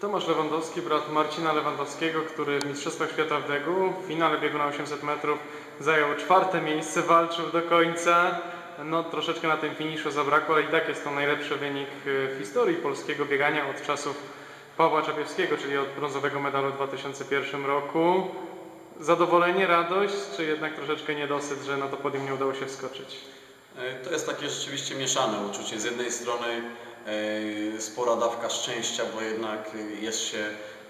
Tomasz Lewandowski, brat Marcina Lewandowskiego, który w Mistrzostwach Świata w Degu w finale biegu na 800 metrów zajął czwarte miejsce, walczył do końca. No troszeczkę na tym finiszu zabrakło, ale i tak jest to najlepszy wynik y, w historii polskiego biegania od czasów Pawła Czapiewskiego, czyli od brązowego medalu w 2001 roku. Zadowolenie, radość, czy jednak troszeczkę niedosyt, że na to podium nie udało się wskoczyć? E, To jest takie rzeczywiście mieszane uczucie. Z jednej strony spora dawka szczęścia, bo jednak e, jest się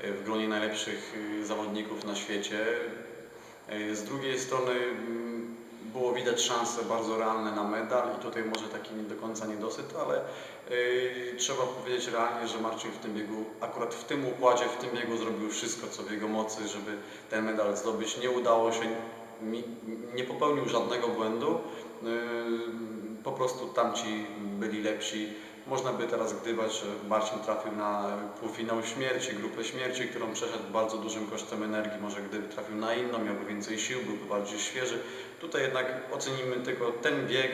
e, w gronie najlepszych e, zawodników na świecie. E, Z drugiej strony mm, było widać szanse bardzo realne na medal i tutaj może taki nie do końca niedosyt, ale e, trzeba powiedzieć realnie, że Marcin w tym biegu, akurat w tym układzie, w tym biegu zrobił wszystko, co w jego mocy, żeby ten medal zdobyć. Nie udało się, mi- nie popełnił żadnego błędu. Yy, Po prostu tamci byli lepsi. Można by teraz gdywać, że Marcin trafił na półfinał śmierci, grupę śmierci, którą przeszedł bardzo dużym kosztem energii. Może gdyby trafił na inną, miałby więcej sił, byłby bardziej świeży. Tutaj jednak ocenimy tylko ten bieg.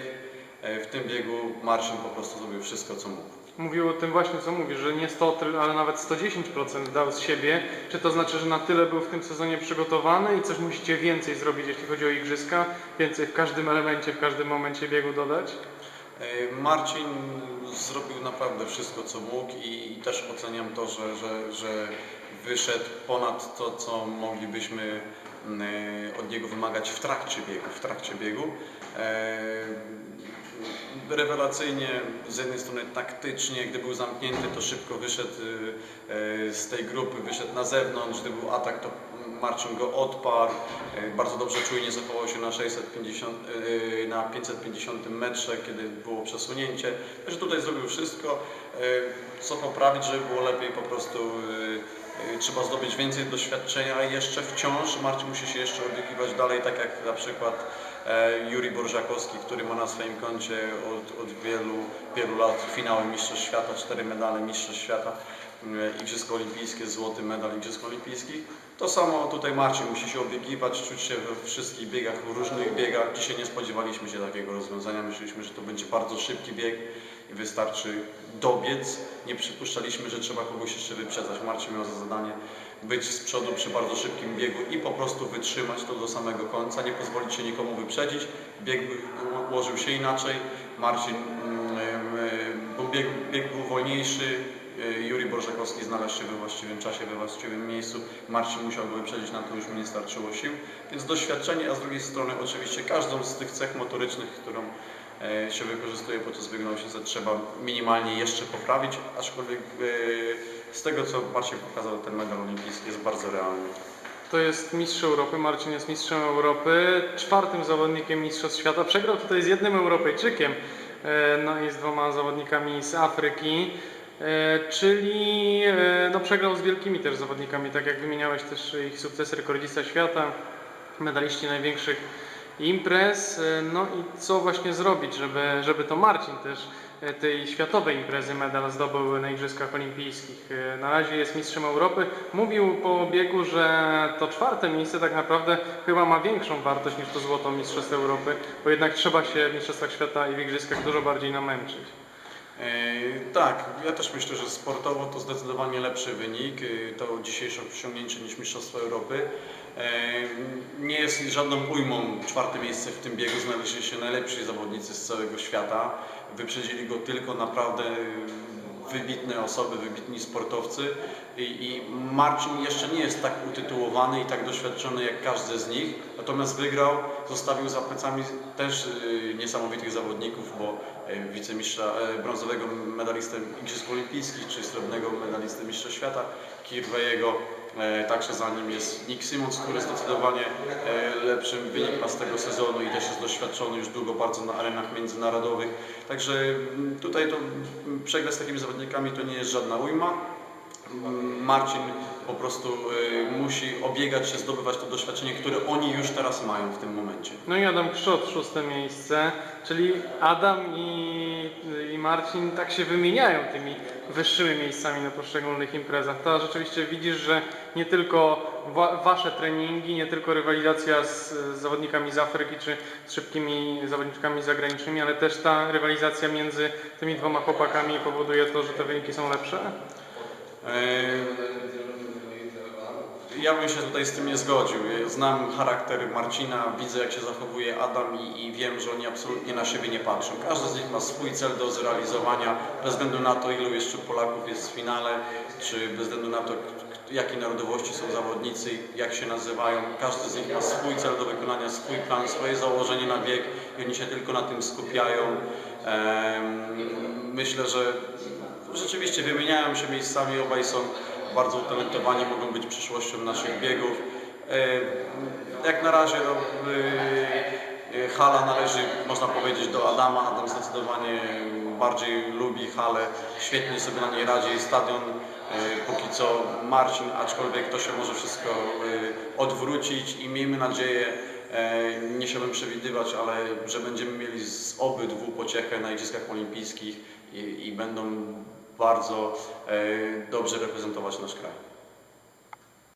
E, W tym biegu Marcin po prostu zrobił wszystko, co mógł. Mówił o tym właśnie, co mówisz, że nie 100, tyl- ale nawet 110% dał z siebie. Czy to znaczy, że na tyle był w tym sezonie przygotowany i coś musicie więcej zrobić, jeśli chodzi o igrzyska? Więcej w każdym elemencie, w każdym momencie biegu dodać? E, Marcin naprawdę wszystko, co mógł i też oceniam to, że, że, że wyszedł ponad to, co moglibyśmy mm, e, od niego wymagać w trakcie biegu. W trakcie biegu. E, Rewelacyjnie, z jednej strony taktycznie, gdy był zamknięty, to szybko wyszedł e, z tej grupy, wyszedł na zewnątrz, gdy był atak, to Marcin go odparł, E, bardzo dobrze czujnie zachował się na 650, e, na 550 metrze, kiedy było przesunięcie. Także tutaj zrobił wszystko, e, co poprawić, żeby było lepiej po prostu trzeba zdobyć więcej doświadczenia, a jeszcze wciąż Marcin musi się jeszcze obiegiwać dalej, tak jak na przykład Juri Borżakowski, który ma na swoim koncie od, od wielu, wielu lat finały Mistrzostw Świata, cztery medale Mistrzostw Świata, e, Igrzyska Olimpijskie, złoty medal Igrzysk Olimpijskich. To samo tutaj Marcin musi się obiegiwać, czuć się we wszystkich biegach, w różnych biegach. Dzisiaj nie spodziewaliśmy się takiego rozwiązania. Myśleliśmy, że to będzie bardzo szybki bieg i wystarczy dobiec. Nie przypuszczaliśmy, że trzeba kogoś jeszcze wyprzedzać. Marcin miał za zadanie być z przodu przy bardzo szybkim biegu i po prostu wytrzymać to do samego końca, nie pozwolić się nikomu wyprzedzić. Bieg ułożył się inaczej. Marcin, mm, bo bieg, bieg był wolniejszy, E, Juri Borzakowski znalazł się we właściwym czasie, we właściwym miejscu. Marcin musiał go wyprzedzić, na to już mu nie starczyło sił. Więc doświadczenie, a z drugiej strony oczywiście każdą z tych cech motorycznych, którą się wykorzystuje podczas na 800 trzeba minimalnie jeszcze poprawić, aczkolwiek e, z tego co Marcin pokazał, ten medal olimpijski jest bardzo realny. To jest mistrz Europy, Marcin jest mistrzem Europy, czwartym zawodnikiem Mistrzostw Świata. Przegrał tutaj z jednym Europejczykiem, e, no i z dwoma zawodnikami z Afryki. E, Czyli e, no, przegrał z wielkimi też zawodnikami, tak jak wymieniałeś też ich sukcesy rekordzista świata, medaliści największych imprez. E, No i co właśnie zrobić, żeby, żeby to Marcin też e, tej światowej imprezy medal zdobył na Igrzyskach Olimpijskich. E, Na razie jest mistrzem Europy. Mówił po biegu, że to czwarte miejsce tak naprawdę chyba ma większą wartość niż to złoto Mistrzostw Europy, bo jednak trzeba się w Mistrzostwach Świata i w Igrzyskach dużo bardziej namęczyć. E, Tak, ja też myślę, że sportowo to zdecydowanie lepszy wynik. e, To dzisiejsze osiągnięcie niż Mistrzostwo Europy. E, Nie jest żadną ujmą czwarte miejsce w tym biegu. Znaleźli się najlepsi zawodnicy z całego świata. Wyprzedzili go tylko naprawdę wybitne osoby, wybitni sportowcy. I, I Marcin jeszcze nie jest tak utytułowany i tak doświadczony jak każdy z nich. Natomiast wygrał, zostawił za plecami też y, niesamowitych zawodników, bo y, wicemistrza, y, brązowego medalistę Igrzysk Olimpijskich, czy srebrnego medalistę Mistrzostw Świata, Kirwejego. E, Także za nim jest Nick Simons, który zdecydowanie e, lepszym wynik ma z tego sezonu i też jest doświadczony już długo bardzo na arenach międzynarodowych. Także mm, tutaj to mm, przegrać z takimi zawodnikami to nie jest żadna ujma. Marcin po prostu y, musi obiegać się, zdobywać to doświadczenie, które oni już teraz mają w tym momencie. No i Adam Kszot, szóste miejsce, czyli Adam i, i Marcin tak się wymieniają tymi wyższymi miejscami na poszczególnych imprezach. To rzeczywiście widzisz, że nie tylko wa wasze treningi, nie tylko rywalizacja z, z zawodnikami z Afryki czy z szybkimi zawodniczkami zagranicznymi, ale też ta rywalizacja między tymi dwoma chłopakami powoduje to, że te wyniki są lepsze? Ja bym się tutaj z tym nie zgodził. Znam charakter Marcina, widzę jak się zachowuje Adam i, i wiem, że oni absolutnie na siebie nie patrzą. Każdy z nich ma swój cel do zrealizowania, bez względu na to, ilu jeszcze Polaków jest w finale, czy bez względu na to, jakiej narodowości są zawodnicy, jak się nazywają. Każdy z nich ma swój cel do wykonania, swój plan, swoje założenie na bieg i oni się tylko na tym skupiają. Em, Myślę, że rzeczywiście wymieniają się miejscami, obaj są bardzo utalentowani, mogą być przyszłością naszych biegów. E, Jak na razie no, e, e, hala należy, można powiedzieć, do Adama. Adam zdecydowanie bardziej lubi halę, świetnie sobie na niej radzi. Stadion póki co Marcin, aczkolwiek to się może wszystko odwrócić i miejmy nadzieję, nie chciałbym przewidywać, ale że będziemy mieli z obydwu pociechę na Igrzyskach Olimpijskich i, i będą bardzo e, dobrze reprezentować nasz kraj.